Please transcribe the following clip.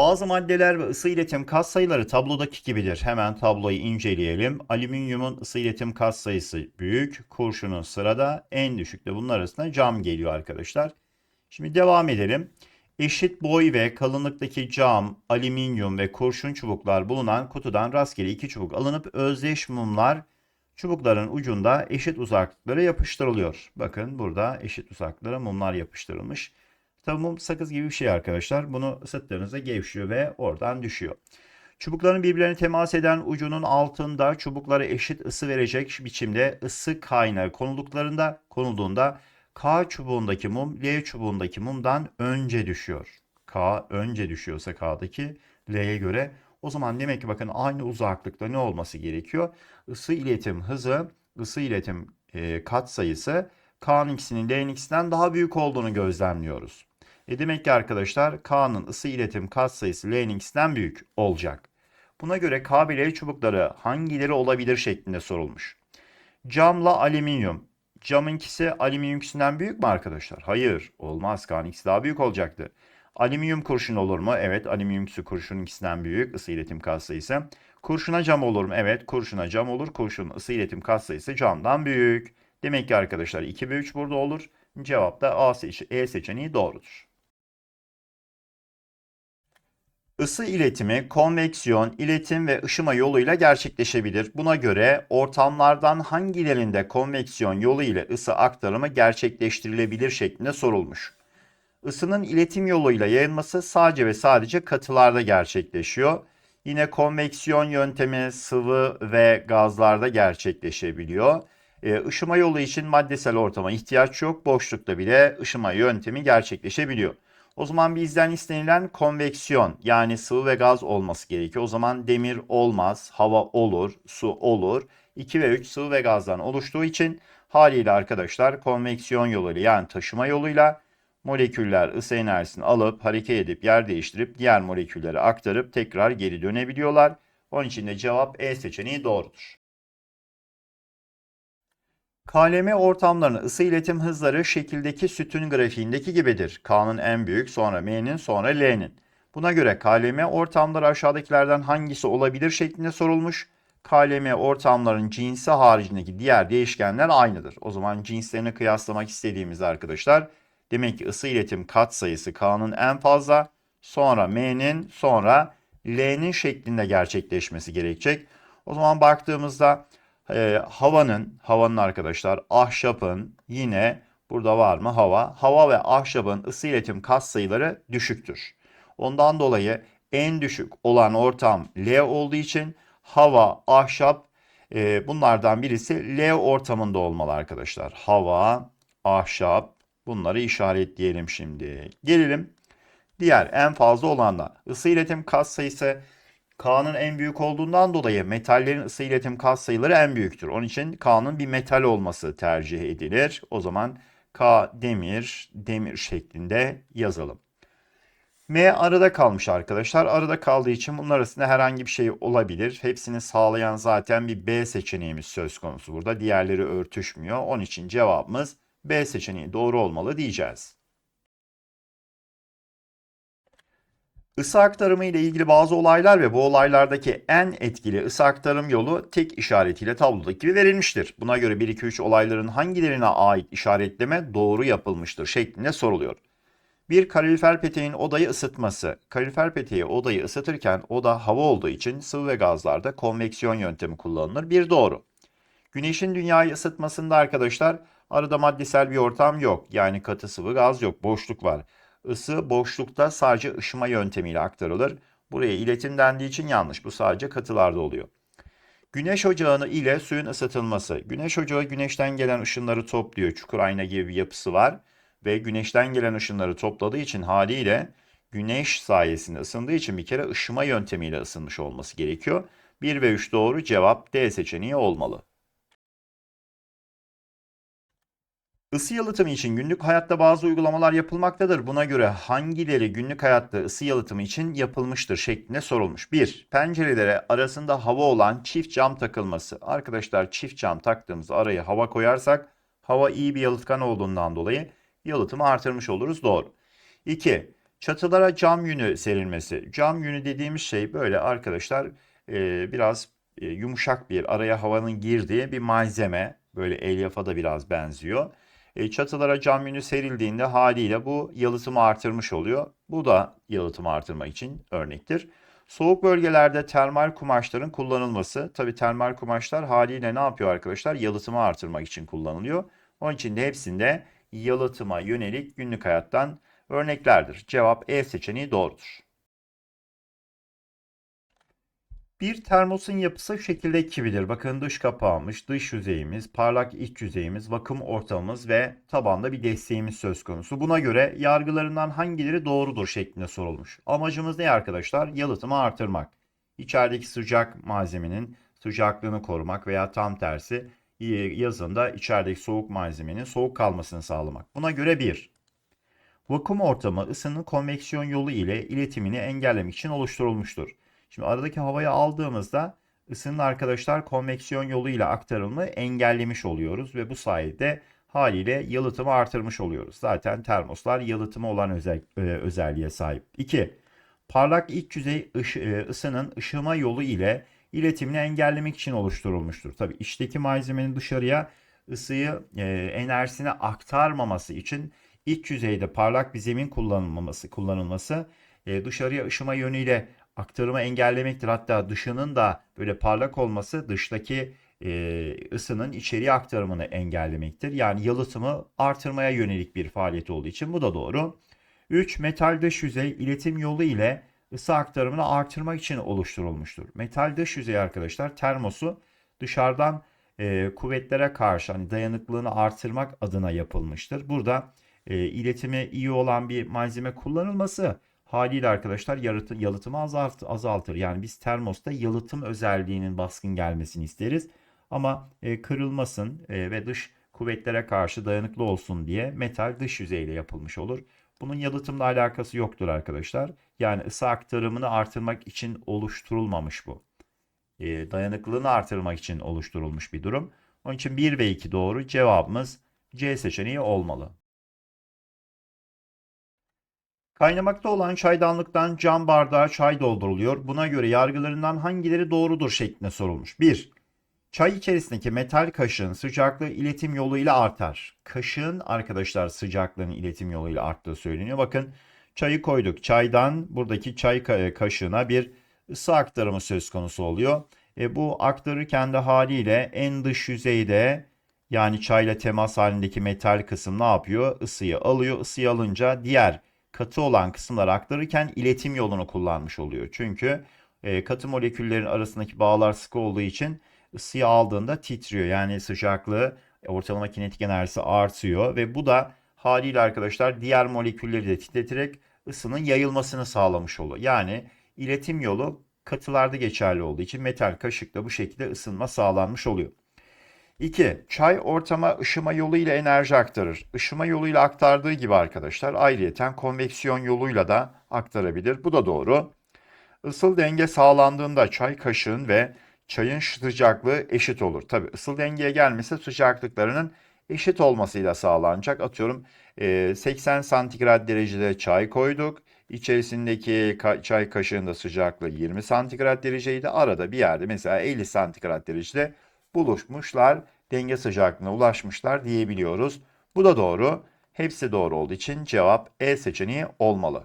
Bazı maddeler ve ısı iletim katsayıları tablodaki gibidir. Hemen tabloyu inceleyelim. Alüminyumun ısı iletim katsayısı büyük. Kurşunun sırada en düşük de bunun arasında cam geliyor arkadaşlar. Şimdi devam edelim. Eşit boy ve kalınlıktaki cam, alüminyum ve kurşun çubuklar bulunan kutudan rastgele iki çubuk alınıp özdeş mumlar çubukların ucunda eşit uzaklıklara yapıştırılıyor. Bakın burada eşit uzaklıklara mumlar yapıştırılmış. Tabii mum sakız gibi bir şey arkadaşlar. Bunu ısıttığınızda gevşiyor ve oradan düşüyor. Çubukların birbirlerine temas eden ucunun altında çubuklara eşit ısı verecek biçimde ısı kaynağı konulduklarında konulduğunda K çubuğundaki mum L çubuğundaki mumdan önce düşüyor. K önce düşüyorsa K'daki L'ye göre o zaman demek ki bakın aynı uzaklıkta ne olması gerekiyor? Isı iletim hızı, ısı iletim e, katsayısı K'nın ikisinin L'nin ikisinden daha büyük olduğunu gözlemliyoruz. E demek ki arkadaşlar K'nın ısı iletim katsayısı L'nin ikisinden büyük olacak. Buna göre K ve L çubukları hangileri olabilir şeklinde sorulmuş. Camla alüminyum. Camınkisi alüminyumkisinden büyük mü arkadaşlar? Hayır. Olmaz. K'nın ikisi daha büyük olacaktı. Alüminyum kurşun olur mu? Evet. Alüminyumkisi kurşunun ikisinden büyük. ısı iletim katsayısı. Kurşuna cam olur mu? Evet. Kurşuna cam olur. Kurşunun ısı iletim katsayısı camdan büyük. Demek ki arkadaşlar 2 ve 3 burada olur. Cevap da A seç E seçeneği doğrudur. Isı iletimi, konveksiyon, iletim ve ışıma yoluyla gerçekleşebilir. Buna göre ortamlardan hangilerinde konveksiyon yolu ile ısı aktarımı gerçekleştirilebilir şeklinde sorulmuş. Isının iletim yoluyla yayılması sadece ve sadece katılarda gerçekleşiyor. Yine konveksiyon yöntemi sıvı ve gazlarda gerçekleşebiliyor. E, ışıma yolu için maddesel ortama ihtiyaç yok. Boşlukta bile ışıma yöntemi gerçekleşebiliyor. O zaman bizden istenilen konveksiyon yani sıvı ve gaz olması gerekiyor. O zaman demir olmaz, hava olur, su olur. 2 ve 3 sıvı ve gazdan oluştuğu için haliyle arkadaşlar konveksiyon yoluyla yani taşıma yoluyla moleküller ısı enerjisini alıp hareket edip yer değiştirip diğer moleküllere aktarıp tekrar geri dönebiliyorlar. Onun için de cevap E seçeneği doğrudur. KLM ortamlarının ısı iletim hızları şekildeki sütun grafiğindeki gibidir. K'nın en büyük, sonra M'nin, sonra L'nin. Buna göre KLM ortamları aşağıdakilerden hangisi olabilir şeklinde sorulmuş. KLM ortamların cinsi haricindeki diğer değişkenler aynıdır. O zaman cinslerini kıyaslamak istediğimizde arkadaşlar demek ki ısı iletim katsayısı K'nın en fazla, sonra M'nin, sonra L'nin şeklinde gerçekleşmesi gerekecek. O zaman baktığımızda e, havanın, havanın arkadaşlar, ahşapın yine burada var mı hava? Hava ve ahşabın ısı iletim katsayıları düşüktür. Ondan dolayı en düşük olan ortam L olduğu için hava, ahşap e, bunlardan birisi L ortamında olmalı arkadaşlar. Hava, ahşap bunları işaretleyelim şimdi. Gelelim diğer en fazla olanla. Isı iletim katsayısı K'nın en büyük olduğundan dolayı metallerin ısı iletim katsayıları en büyüktür. Onun için K'nın bir metal olması tercih edilir. O zaman K demir, demir şeklinde yazalım. M arada kalmış arkadaşlar. Arada kaldığı için bunun arasında herhangi bir şey olabilir. Hepsini sağlayan zaten bir B seçeneğimiz söz konusu burada. Diğerleri örtüşmüyor. Onun için cevabımız B seçeneği doğru olmalı diyeceğiz. Isı aktarımı ile ilgili bazı olaylar ve bu olaylardaki en etkili ısı aktarım yolu tek işaretiyle tablodaki gibi verilmiştir. Buna göre 1 2 3 olayların hangilerine ait işaretleme doğru yapılmıştır şeklinde soruluyor. Bir kalorifer peteğin odayı ısıtması. Kalorifer peteği odayı ısıtırken oda hava olduğu için sıvı ve gazlarda konveksiyon yöntemi kullanılır. Bir doğru. Güneşin dünyayı ısıtmasında arkadaşlar arada maddesel bir ortam yok. Yani katı sıvı gaz yok. Boşluk var. Isı boşlukta sadece ışıma yöntemiyle aktarılır. Buraya iletim dendiği için yanlış. Bu sadece katılarda oluyor. Güneş ocağını ile suyun ısıtılması. Güneş ocağı güneşten gelen ışınları topluyor. Çukur ayna gibi bir yapısı var. Ve güneşten gelen ışınları topladığı için haliyle güneş sayesinde ısındığı için bir kere ışıma yöntemiyle ısınmış olması gerekiyor. 1 ve 3 doğru cevap D seçeneği olmalı. Isı yalıtımı için günlük hayatta bazı uygulamalar yapılmaktadır. Buna göre hangileri günlük hayatta ısı yalıtımı için yapılmıştır şeklinde sorulmuş. 1. Pencerelere arasında hava olan çift cam takılması. Arkadaşlar çift cam taktığımızda araya hava koyarsak hava iyi bir yalıtkan olduğundan dolayı yalıtımı artırmış oluruz. Doğru. 2. Çatılara cam yünü serilmesi. Cam yünü dediğimiz şey böyle arkadaşlar e, biraz e, yumuşak bir araya havanın girdiği bir malzeme. Böyle elyafa da biraz benziyor. E, çatılara cam yünü serildiğinde haliyle bu yalıtımı artırmış oluyor. Bu da yalıtımı artırmak için örnektir. Soğuk bölgelerde termal kumaşların kullanılması. Tabii termal kumaşlar haliyle ne yapıyor arkadaşlar? Yalıtımı artırmak için kullanılıyor. Onun için de hepsinde yalıtıma yönelik günlük hayattan örneklerdir. Cevap E seçeneği doğrudur. Bir termosun yapısı şu şekilde kibidir. Bakın dış kapağımız, dış yüzeyimiz, parlak iç yüzeyimiz, vakum ortamımız ve tabanda bir desteğimiz söz konusu. Buna göre yargılarından hangileri doğrudur şeklinde sorulmuş. Amacımız ne arkadaşlar? Yalıtımı artırmak. İçerideki sıcak malzemenin sıcaklığını korumak veya tam tersi yazında içerideki soğuk malzemenin soğuk kalmasını sağlamak. Buna göre bir, vakum ortamı ısının konveksiyon yolu ile iletimini engellemek için oluşturulmuştur. Şimdi aradaki havayı aldığımızda ısının arkadaşlar konveksiyon yoluyla aktarılımı engellemiş oluyoruz ve bu sayede haliyle yalıtımı artırmış oluyoruz. Zaten termoslar yalıtımı olan özel, e, özelliğe sahip. 2. Parlak iç yüzey ışı, e, ısının ışıma yolu ile iletimini engellemek için oluşturulmuştur. Tabi içteki malzemenin dışarıya ısıyı e, enerjisine aktarmaması için iç yüzeyde parlak bir zemin kullanılması kullanılması e, dışarıya ışıma yönüyle aktarımı engellemektir. Hatta dışının da böyle parlak olması dıştaki e, ısının içeriye aktarımını engellemektir. Yani yalıtımı artırmaya yönelik bir faaliyet olduğu için bu da doğru. 3. Metal dış yüzey iletim yolu ile ısı aktarımını artırmak için oluşturulmuştur. Metal dış yüzey arkadaşlar termosu dışarıdan e, kuvvetlere karşı hani dayanıklılığını artırmak adına yapılmıştır. Burada e, iletimi iyi olan bir malzeme kullanılması haliyle arkadaşlar yalıtım, yalıtımı azalt, azaltır. Yani biz termosta yalıtım özelliğinin baskın gelmesini isteriz. Ama e, kırılmasın e, ve dış kuvvetlere karşı dayanıklı olsun diye metal dış yüzeyle yapılmış olur. Bunun yalıtımla alakası yoktur arkadaşlar. Yani ısı aktarımını artırmak için oluşturulmamış bu. E, dayanıklılığını artırmak için oluşturulmuş bir durum. Onun için 1 ve 2 doğru. Cevabımız C seçeneği olmalı. Kaynamakta olan çaydanlıktan cam bardağa çay dolduruluyor. Buna göre yargılarından hangileri doğrudur şeklinde sorulmuş. 1. Çay içerisindeki metal kaşığın sıcaklığı iletim yoluyla artar. Kaşığın arkadaşlar sıcaklığının iletim yoluyla arttığı söyleniyor. Bakın çayı koyduk. Çaydan buradaki çay kaşığına bir ısı aktarımı söz konusu oluyor. E, bu aktarırken de haliyle en dış yüzeyde yani çayla temas halindeki metal kısım ne yapıyor? Isıyı alıyor. Isıyı alınca diğer katı olan kısımları aktarırken iletim yolunu kullanmış oluyor. Çünkü e, katı moleküllerin arasındaki bağlar sıkı olduğu için ısıyı aldığında titriyor. Yani sıcaklığı ortalama kinetik enerjisi artıyor ve bu da haliyle arkadaşlar diğer molekülleri de titreterek ısının yayılmasını sağlamış oluyor. Yani iletim yolu katılarda geçerli olduğu için metal kaşıkla bu şekilde ısınma sağlanmış oluyor. 2. Çay ortama ışıma yoluyla enerji aktarır. Işıma yoluyla aktardığı gibi arkadaşlar ayrıyeten konveksiyon yoluyla da aktarabilir. Bu da doğru. Isıl denge sağlandığında çay kaşığın ve çayın sıcaklığı eşit olur. Tabi ısıl dengeye gelmesi sıcaklıklarının eşit olmasıyla sağlanacak. Atıyorum 80 santigrat derecede çay koyduk. İçerisindeki çay kaşığında sıcaklığı 20 santigrat dereceydi. Arada bir yerde mesela 50 santigrat derecede buluşmuşlar, denge sıcaklığına ulaşmışlar diyebiliyoruz. Bu da doğru. Hepsi doğru olduğu için cevap E seçeneği olmalı.